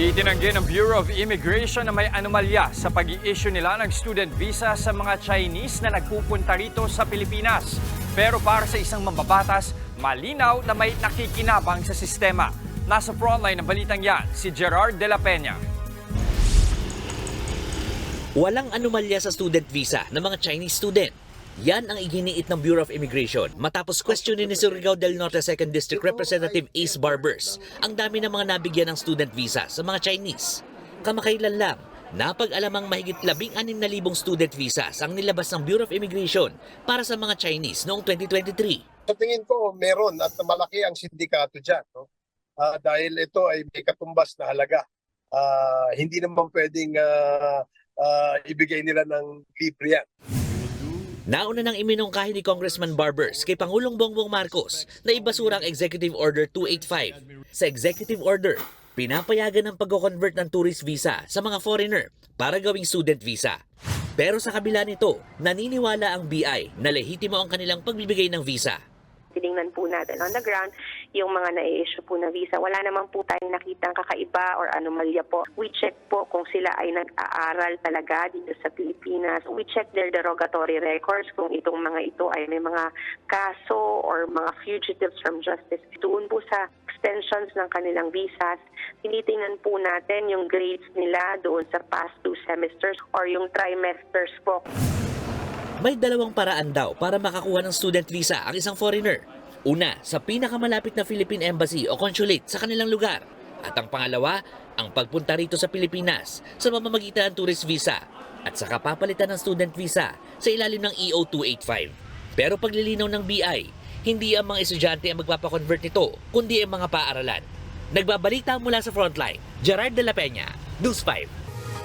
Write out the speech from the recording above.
Itinanggi ng Bureau of Immigration na may anomalya sa pag issue nila ng student visa sa mga Chinese na nagpupunta rito sa Pilipinas. Pero para sa isang mambabatas, malinaw na may nakikinabang sa sistema. Nasa frontline ng balitang yan, si Gerard de la Peña. Walang anomalya sa student visa ng mga Chinese student. Yan ang iginiit ng Bureau of Immigration matapos questionin ni Surigao del Norte 2nd District Representative Ace Barbers ang dami ng mga nabigyan ng student visa sa mga Chinese. Kamakailan lang, napag-alamang mahigit 16,000 student visas ang nilabas ng Bureau of Immigration para sa mga Chinese noong 2023. sa tingin ko meron at malaki ang sindikato dyan. No? Ah, dahil ito ay may katumbas na halaga. Ah, hindi naman pwedeng ah, ah, ibigay nila ng libre yan. Nauna nang iminungkahi ni Congressman Barbers kay Pangulong Bongbong Marcos na ibasura ang Executive Order 285. Sa Executive Order, pinapayagan ang pag-convert ng tourist visa sa mga foreigner para gawing student visa. Pero sa kabila nito, naniniwala ang BI na lehitimo ang kanilang pagbibigay ng visa. tiningnan po natin on the ground yung mga na-issue po na visa. Wala naman po tayong nakitang kakaiba or anomalya po. We check po kung sila ay nag-aaral talaga dito sa Pilipinas. We check their derogatory records kung itong mga ito ay may mga kaso or mga fugitives from justice. Doon po sa extensions ng kanilang visas, tinitingnan po natin yung grades nila doon sa past two semesters or yung trimesters po. May dalawang paraan daw para makakuha ng student visa ang isang foreigner. Una, sa pinakamalapit na Philippine Embassy o consulate sa kanilang lugar. At ang pangalawa, ang pagpunta rito sa Pilipinas sa pamamagitan ng tourist visa at sa kapapalitan ng student visa sa ilalim ng E EO 285. Pero paglilinaw ng BI, hindi ang mga estudyante ang magpapakonvert nito, kundi ang mga paaralan. Nagbabalita mula sa frontline, Gerard de la Peña, News 5.